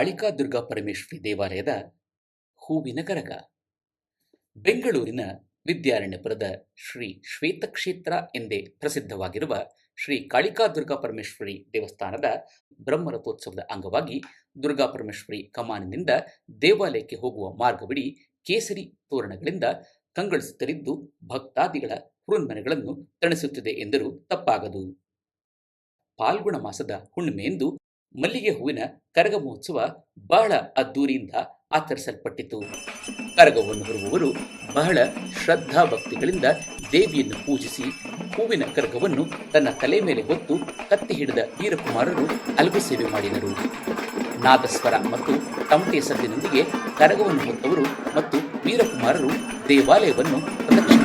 ಕಾಳಿಕಾ ದುರ್ಗಾ ಪರಮೇಶ್ವರಿ ದೇವಾಲಯದ ಹೂವಿನ ಕರಗ. ಬೆಂಗಳೂರಿನ ವಿದ್ಯಾರಣ್ಯಪುರದ ಶ್ರೀ ಶ್ವೇತಕ್ಷೇತ್ರ ಎಂದೇ ಪ್ರಸಿದ್ಧವಾಗಿರುವ ಶ್ರೀ ಕಾಳಿಕಾ ದುರ್ಗಾ ಪರಮೇಶ್ವರಿ ದೇವಸ್ಥಾನದ ಬ್ರಹ್ಮರಥೋತ್ಸವದ ಅಂಗವಾಗಿ ದುರ್ಗಾ ಪರಮೇಶ್ವರಿ ಕಮಾನಿನಿಂದ ದೇವಾಲಯಕ್ಕೆ ಹೋಗುವ ಮಾರ್ಗವಿಡಿ ಕೇಸರಿ ತೋರಣಗಳಿಂದ ಕಂಗೊಳಿಸುತ್ತಲಿದ್ದು ಭಕ್ತಾದಿಗಳ ಹುರುನ್ಮನೆಗಳನ್ನು ತಣಿಸುತ್ತಿದೆ ಎಂದರೂ ತಪ್ಪಾಗದು. ಪಾಲ್ಗುಣ ಮಾಸದ ಹುಣ್ಣಿಮೆಯಂದು ಮಲ್ಲಿಗೆ ಹೂವಿನ ಕರಗ ಮಹೋತ್ಸವ ಬಹಳ ಅದ್ದೂರಿಯಿಂದ ಆಚರಿಸಲ್ಪಟ್ಟಿತು. ಕರಗವನ್ನು ಹೊರುವವರು ಬಹಳ ಶ್ರದ್ಧಾ ಭಕ್ತಿಗಳಿಂದ ದೇವಿಯನ್ನು ಪೂಜಿಸಿ ಹೂವಿನ ಕರಗವನ್ನು ತನ್ನ ತಲೆ ಮೇಲೆ ಹೊತ್ತು ಕತ್ತಿ ಹಿಡಿದ ವೀರಕುಮಾರರು ಅಲಗು ಸೇವೆ ಮಾಡಿದರು. ನಾದಸ್ವರ ಮತ್ತು ತಮಟೆ ಸದ್ದಿನೊಂದಿಗೆ ಕರಗವನ್ನು ಹೊತ್ತವರು ಮತ್ತು ವೀರಕುಮಾರರು ದೇವಾಲಯವನ್ನು ಪ್ರದಕ್ಷಿಣೆ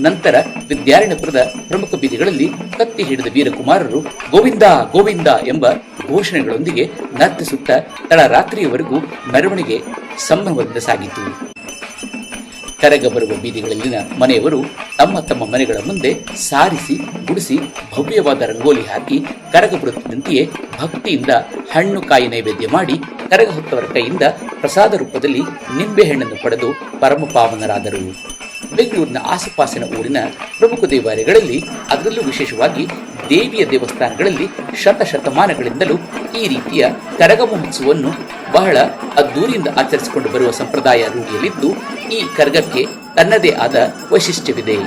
ನಂತರ ವಿದ್ಯಾರಣ್ಯಪುರದ ಪ್ರಮುಖ ಬೀದಿಗಳಲ್ಲಿ ಕತ್ತಿ ಹಿಡಿದ ವೀರಕುಮಾರರು ಗೋವಿಂದ ಗೋವಿಂದ ಎಂಬ ಘೋಷಣೆಗಳೊಂದಿಗೆ ನರ್ತಿಸುತ್ತಾ ತಡರಾತ್ರಿಯವರೆಗೂ ಮೆರವಣಿಗೆ ಸಂಭ್ರಮದಿಂದ ಸಾಗಿತು. ಕರಗ ಬರುವ ಬೀದಿಗಳಲ್ಲಿನ ಮನೆಯವರು ತಮ್ಮ ತಮ್ಮ ಮನೆಗಳ ಮುಂದೆ ಸಾರಿಸಿ, ಗುಡಿಸಿ, ಭವ್ಯವಾದ ರಂಗೋಲಿ ಹಾಕಿ ಕರಗ ಬರುತ್ತಿದ್ದಂತೆಯೇ ಭಕ್ತಿಯಿಂದ ಹಣ್ಣು ಕಾಯಿ ನೈವೇದ್ಯ ಮಾಡಿ ಕರಗ ಹೊತ್ತವರ ಕೈಯಿಂದ ಪ್ರಸಾದ ರೂಪದಲ್ಲಿ ನಿಂಬೆಹಣ್ಣನ್ನು ಪಡೆದು ಪರಮ ಪಾವನರಾದರು ಬೆಂಗಳೂರಿನ ಆಸುಪಾಸಿನ ಊರಿನ ಪ್ರಮುಖ ದೇವಾಲಯಗಳಲ್ಲಿ, ಅದರಲ್ಲೂ ವಿಶೇಷವಾಗಿ ದೇವಿಯ ದೇವಸ್ಥಾನಗಳಲ್ಲಿ ಶತಶತಮಾನಗಳಿಂದಲೂ ಈ ರೀತಿಯ ಕರಗ ಮಹೋತ್ಸವವನ್ನು ಬಹಳ ಅದ್ದೂರಿಯಿಂದ ಆಚರಿಸಿಕೊಂಡು ಬರುವ ಸಂಪ್ರದಾಯ ರೂಢಿಯಲ್ಲಿದ್ದು, ಈ ಕರಗಕ್ಕೆ ತನ್ನದೇ ಆದ ವೈಶಿಷ್ಟ್ಯವಿದೆ.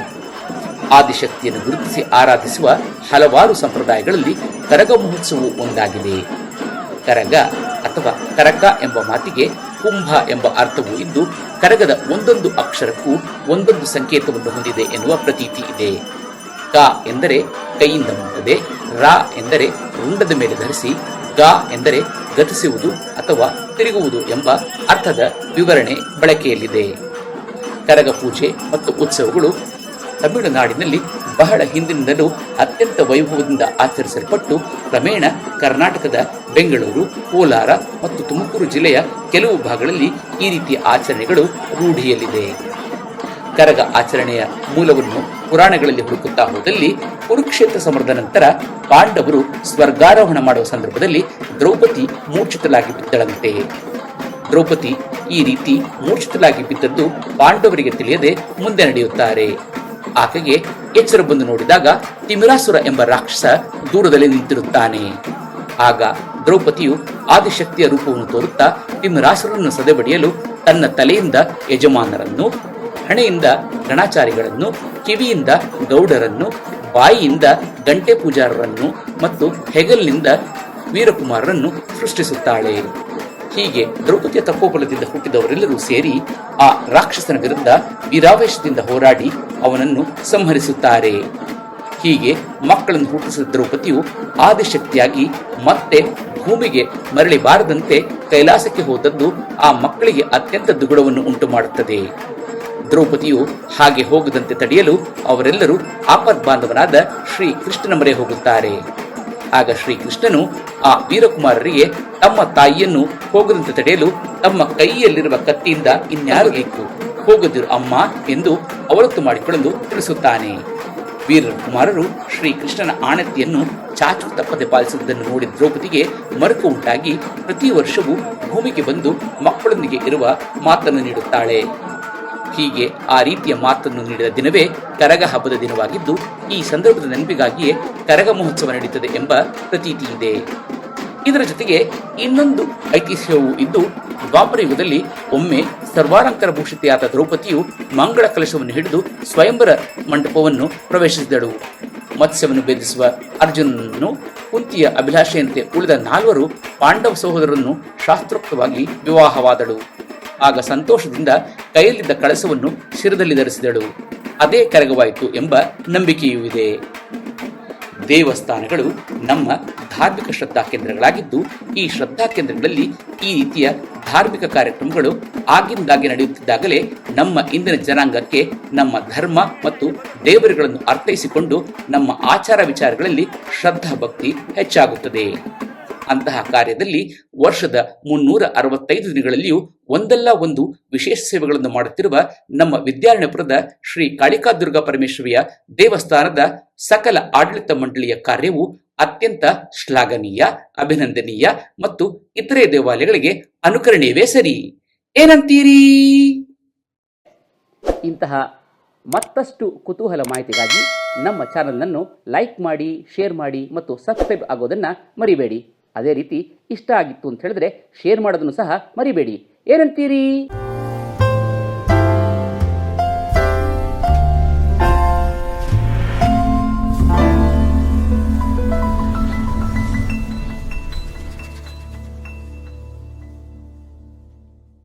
ಆದಿಶಕ್ತಿಯನ್ನು ಗುರುತಿಸಿ ಆರಾಧಿಸುವ ಹಲವಾರು ಸಂಪ್ರದಾಯಗಳಲ್ಲಿ ಕರಗ ಮಹೋತ್ಸವವು ಒಂದಾಗಿದೆ. ಕರಗ ಅಥವಾ ಕರಕ ಎಂಬ ಮಾತಿಗೆ ಕುಂಭ ಎಂಬ ಅರ್ಥವೂ ಇದ್ದು ಕರಗದ ಒಂದೊಂದು ಅಕ್ಷರಕ್ಕೂ ಒಂದೊಂದು ಸಂಕೇತವನ್ನು ಹೊಂದಿದೆ ಎನ್ನುವ ಪ್ರತೀತಿ ಇದೆ. ಕ ಎಂದರೆ ಕೈಯಿಂದ ಮುಟ್ಟದೆ, ರಾ ಎಂದರೆ ರುಂಡದ ಮೇಲೆ ಧರಿಸಿ, ಗ ಎಂದರೆ ಗತಿಸುವುದು ಅಥವಾ ತಿರುಗುವುದು ಎಂಬ ಅರ್ಥದ ವಿವರಣೆ ಬಳಕೆಯಲ್ಲಿದೆ. ಕರಗ ಪೂಜೆ ಮತ್ತು ಉತ್ಸವಗಳು ತಮಿಳುನಾಡಿನಲ್ಲಿ ಬಹಳ ಹಿಂದಿನಿಂದಲೂ ಅತ್ಯಂತ ವೈಭವದಿಂದ ಆಚರಿಸಲ್ಪಟ್ಟು ಕ್ರಮೇಣ ಕರ್ನಾಟಕದ ಬೆಂಗಳೂರು, ಕೋಲಾರ ಮತ್ತು ತುಮಕೂರು ಜಿಲ್ಲೆಯ ಕೆಲವು ಭಾಗಗಳಲ್ಲಿ ಈ ರೀತಿಯ ಆಚರಣೆಗಳು ರೂಢಿಯಲ್ಲಿದೆ. ಕರಗ ಆಚರಣೆಯ ಮೂಲವನ್ನು ಪುರಾಣಗಳಲ್ಲಿ ಹುಡುಕುತ್ತಾ ಹೋದಲ್ಲಿ ಕುರುಕ್ಷೇತ್ರ ಸಮರದ ನಂತರ ಪಾಂಡವರು ಸ್ವರ್ಗಾರೋಹಣ ಮಾಡುವ ಸಂದರ್ಭದಲ್ಲಿ ದ್ರೌಪದಿ ಮೂರ್ಛಿತಲಾಗಿ ಬಿದ್ದಳಂತೆ ದ್ರೌಪದಿ ಈ ರೀತಿ ಮೂರ್ಛಿತಲಾಗಿ ಬಿದ್ದದ್ದು ಪಾಂಡವರಿಗೆ ತಿಳಿಯದೆ ಮುಂದೆ ನಡೆಯುತ್ತಾರೆ. ಆಕೆಗೆ ಎಚ್ಚರ ಬಂದು ನೋಡಿದಾಗ ತಿಮಿರಾಸುರ ಎಂಬ ರಾಕ್ಷಸ ದೂರದಲ್ಲಿ ನಿಂತಿರುತ್ತಾನೆ. ಆಗ ದ್ರೌಪದಿಯು ಆದಿಶಕ್ತಿಯ ರೂಪವನ್ನು ತೋರುತ್ತಾ ತಿಮಿರಾಸುರನ್ನು ಸದೆಬಡಿಯಲು ತನ್ನ ತಲೆಯಿಂದ ಯಜಮಾನರನ್ನು, ಹಣೆಯಿಂದ ಗಣಾಚಾರಿಗಳನ್ನು ಕಿವಿಯಿಂದ ಗೌಡರನ್ನು, ಬಾಯಿಯಿಂದ ಗಂಟೆ ಪೂಜಾರರನ್ನು ಮತ್ತು ಹೆಗಲಿನಿಂದ ವೀರಕುಮಾರರನ್ನು ಸೃಷ್ಟಿಸುತ್ತಾಳೆ. ಹೀಗೆ ದ್ರೌಪದಿಯ ತಪ್ಪೋಬಲದಿಂದ ಹುಟ್ಟಿದವರೆಲ್ಲರೂ ಸೇರಿ ಆ ರಾಕ್ಷಸನ ವಿರುದ್ಧ ವೀರಾವೇಶದಿಂದ ಹೋರಾಡಿ ಅವನನ್ನು ಸಂಹರಿಸುತ್ತಾರೆ. ಹೀಗೆ ಮಕ್ಕಳನ್ನು ಹುಟ್ಟಿಸಿದ ದ್ರೌಪದಿಯು ಆದಿಶಕ್ತಿಯಾಗಿ ಮತ್ತೆ ಭೂಮಿಗೆ ಮರಳಿ ಬಾರದಂತೆ ಕೈಲಾಸಕ್ಕೆ ಹೋದದ್ದು ಆ ಮಕ್ಕಳಿಗೆ ಅತ್ಯಂತ ದುಗುಡವನ್ನು ಉಂಟು ಮಾಡುತ್ತದೆ ದ್ರೌಪದಿಯು ಹಾಗೆ ಹೋಗದಂತೆ ತಡೆಯಲು ಅವರೆಲ್ಲರೂ ಆಪದ್ ಬಾಂಧವನಾದ ಶ್ರೀ ಕೃಷ್ಣನ ಮೊರೆ ಹೋಗುತ್ತಾರೆ. ಆಗ ಶ್ರೀಕೃಷ್ಣನು ಆ ವೀರಕುಮಾರರಿಗೆ, ತಮ್ಮ ತಾಯಿಯನ್ನು ಹೋಗದಂತೆ ತಡೆಯಲು ತಮ್ಮ ಕೈಯಲ್ಲಿರುವ ಕತ್ತಿಯಿಂದ ಇನ್ಯಾರು ಬೇಕು? ಹೋಗದಿರು ಅಮ್ಮ ಎಂದು ಅವಳತ್ತು ಮಾಡಿಕೊಳ್ಳಲು ತಿಳಿಸುತ್ತಾನೆ. ವೀರಕುಮಾರರು ಶ್ರೀಕೃಷ್ಣನ ಆಣತಿಯನ್ನು ಚಾಚು ತಪ್ಪದೆ ಪಾಲಿಸುವುದನ್ನು ನೋಡಿದ ದ್ರೌಪದಿಗೆ ಮರುಕು ಉಂಟಾಗಿ ಪ್ರತಿ ವರ್ಷವೂ ಭೂಮಿಗೆ ಬಂದು ಮಕ್ಕಳೊಂದಿಗೆ ಇರುವ ಮಾತನ್ನು ನೀಡುತ್ತಾಳೆ. ಹೀಗೆ ಆ ರೀತಿಯ ಮಾತನ್ನು ನೀಡಿದ ದಿನವೇ ಕರಗ ಹಬ್ಬದ ದಿನವಾಗಿದ್ದು, ಈ ಸಂದರ್ಭದ ನೆನಪಿಗಾಗಿಯೇ ಕರಗ ಮಹೋತ್ಸವ ನಡೆಯುತ್ತದೆ ಎಂಬ ಪ್ರತೀತಿ ಇದೆ. ಇದರ ಜೊತೆಗೆ ಇನ್ನೊಂದು ಐತಿಹ್ಯವೂ ಇದ್ದು, ದ್ವಾಪರ ಯುಗದಲ್ಲಿ ಒಮ್ಮೆ ಸರ್ವಾಲಂಕಾರ ಭೂಷಿತೆಯಾದ ದ್ರೌಪದಿಯು ಮಂಗಳ ಕಲಶವನ್ನು ಹಿಡಿದು ಸ್ವಯಂವರ ಮಂಟಪವನ್ನು ಪ್ರವೇಶಿಸಿದಳು. ಮತ್ಸ್ಯವನ್ನು ಭೇದಿಸುವ ಅರ್ಜುನನನ್ನು, ಕುಂತಿಯ ಅಭಿಲಾಷೆಯಂತೆ ಉಳಿದ ನಾಲ್ವರು ಪಾಂಡವ ಸಹೋದರರನ್ನು ಶಾಸ್ತ್ರೋಕ್ತವಾಗಿ ವಿವಾಹವಾದಳು. ಆಗ ಸಂತೋಷದಿಂದ ಕೈಯಲ್ಲಿದ್ದ ಕಳಸವನ್ನು ಶಿರದಲ್ಲಿ ಧರಿಸಿದಳು. ಅದೇ ಕರಗವಾಯಿತು ಎಂಬ ನಂಬಿಕೆಯೂ ಇದೆ. ದೇವಸ್ಥಾನಗಳು ನಮ್ಮ ಧಾರ್ಮಿಕ ಶ್ರದ್ಧಾ ಕೇಂದ್ರಗಳಾಗಿದ್ದು, ಈ ಶ್ರದ್ಧಾ ಕೇಂದ್ರಗಳಲ್ಲಿ ಈ ರೀತಿಯ ಧಾರ್ಮಿಕ ಕಾರ್ಯಕ್ರಮಗಳು ಆಗಿಂದಾಗೆ ನಡೆಯುತ್ತಿದ್ದಾಗಲೇ ನಮ್ಮ ಇಂದಿನ ಜನಾಂಗಕ್ಕೆ ನಮ್ಮ ಧರ್ಮ ಮತ್ತು ದೇವರುಗಳನ್ನು ಅರ್ಥೈಸಿಕೊಂಡು ನಮ್ಮ ಆಚಾರ ವಿಚಾರಗಳಲ್ಲಿ ಶ್ರದ್ಧಾ ಭಕ್ತಿ ಹೆಚ್ಚಾಗುತ್ತದೆ. ಅಂತಹ ಕಾರ್ಯದಲ್ಲಿ ವರ್ಷದ ಮುನ್ನೂರ ಅರವತ್ತೈದು ದಿನಗಳಲ್ಲಿಯೂ ಒಂದಲ್ಲ ಒಂದು ವಿಶೇಷ ಸೇವೆಗಳನ್ನು ಮಾಡುತ್ತಿರುವ ನಮ್ಮ ವಿದ್ಯಾರಣ್ಯಪುರದ ಶ್ರೀ ಕಾಳಿಕಾ ದುರ್ಗಾ ಪರಮೇಶ್ವರಿಯ ದೇವಸ್ಥಾನದ ಸಕಲ ಆಡಳಿತ ಮಂಡಳಿಯ ಕಾರ್ಯವು ಅತ್ಯಂತ ಶ್ಲಾಘನೀಯ, ಅಭಿನಂದನೀಯ ಮತ್ತು ಇತರೆ ದೇವಾಲಯಗಳಿಗೆ ಅನುಕರಣೀಯವೇ ಸರಿ. ಏನಂತೀರಿ? ಇಂತಹ ಮತ್ತಷ್ಟು ಕುತೂಹಲ ಮಾಹಿತಿಗಾಗಿ ನಮ್ಮ ಚಾನಲನ್ನು ಲೈಕ್ ಮಾಡಿ, ಶೇರ್ ಮಾಡಿ ಮತ್ತು ಸಬ್ಸ್ಕ್ರೈಬ್ ಆಗೋದನ್ನು ಮರಿಬೇಡಿ. ಅದೇ ರೀತಿ ಇಷ್ಟ ಆಗಿತ್ತು ಅಂತ ಹೇಳಿದ್ರೆ ಶೇರ್ ಮಾಡೋದನ್ನು ಸಹ ಮರಿಬೇಡಿ. ಏನಂತೀರಿ?